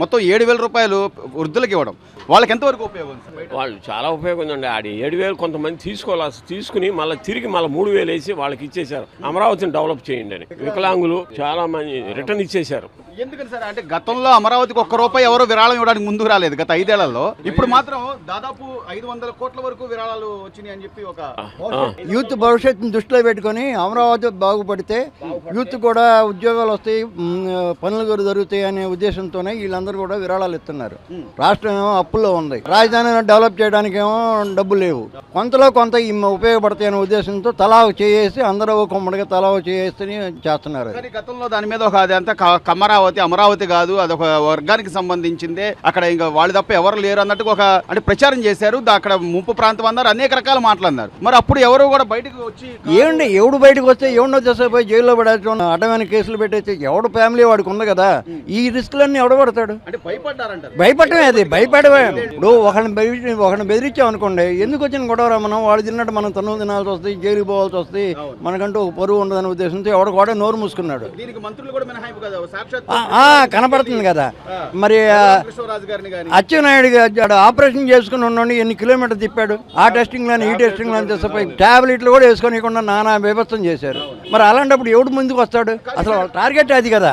మొత్తం ఏడు వేల రూపాయలు వృద్ధులకు ఇవ్వడం. వాళ్ళకి ఎంతవరకు ఉపయోగం వాళ్ళు చాలా ఉపయోగం ఉందండి. ఆడి ఏడు వేలు కొంతమంది తీసుకోవాలి. తీసుకుని మళ్ళీ తిరిగి మళ్ళీ మూడు వేలు వేసి వాళ్ళకి ఇచ్చేశారు. అమరావతిని డెవలప్ చేయండి అని. వికలాంగులు చాలా మంది రిటర్న్ ఇచ్చేశారు. ఎందుకని సార్? అంటే గతంలో అమరావతికి ఒక్క రూపాయి ఎవరు విరాళం ఇవ్వడానికి ముందుకు రాలేదు. గత ఐదేళ్ళలో. ఇప్పుడు మాత్రం దాదాపు ఐదు వందల కోట్ల వరకు విరాళాలు వచ్చినాయి అని చెప్పి ఒక యూత్ భవిష్యత్తుని దృష్టిలో పెట్టుకొని అమరావతి బాగుపడితే యూత్ కూడా ఉద్యోగాలు వస్తాయి పనులు కూడా జరుగుతాయి అనే ఉద్దేశంతోనే వీళ్ళందరూ కూడా విరాళాలు ఇస్తున్నారు. రాష్ట్రం ఏమో అప్పుల్లో ఉంది. రాజధాని డెవలప్ చేయడానికి ఏమో డబ్బులు లేవు. కొంతలో కొంత ఈ ఉపయోగపడతాయి అనే ఉద్దేశంతో తలా చేసి అందరూ ఒక కుమ్మడిగా తలా ఒక చేసి చేస్తున్నారు. గతంలో దాని మీద ఒక అది అంతా కమరావతి అమరావతి కాదు అదొక వర్గానికి సంబంధించిందే. అక్కడ ఇంకా వాళ్ళు తప్ప ఎవరు లేరు అన్నట్టుగా ఒక అంటే ప్రచారం చేశారు. అక్కడ ముంపు ప్రాంతం అన్నారు అనేక రకాల మాటలు అన్నారు. మరి అప్పుడు ఎవరు కూడా బయటకు వచ్చి ఏమండి ఎవడు బయటకు వస్తే ఎవడో దశ పోయి జైల్లో పడేస్తాం అడ్డమైన కేసులు పెట్టేస్తే ఎవడు ఫ్యామిలీ వాడికి ఉంది కదా? ఈ రిస్క్లన్నీ ఎవడు పడతాడు? భయపడమే అది భయపడమే ఇప్పుడు ఒకరిని బెదిరి ఒకరిని బెదిరించాం అనుకోండి ఎందుకు వచ్చిన గొడవ మనం? వాడు తిన్నట్టు మనం తను తినాల్సి వస్తుంది జైలుకి పోవాల్సి వస్తుంది. మనకంటూ ఒక పరువు ఉండదనే ఉద్దేశంతో ఎవడు కూడా నోరు మూసుకున్నాడు. కనపడుతుంది కదా. మరి అచ్చెన్నాయుడు గారు ఆపరేషన్ చేసుకుని ఉన్నాడు ఎన్ని కిలోమీటర్ తిప్పాడు? ఆ టెస్టింగ్ లని ఈ టెస్టింగ్ లని తెచ్చిపోయి టాబ్లెట్లు కూడా వేసుకొని నానా బీభత్సం చేశారు. మరి అలాంటప్పుడు ఎవడు ముందుకు వస్తాడు? అసలు టార్గెట్ అది కదా.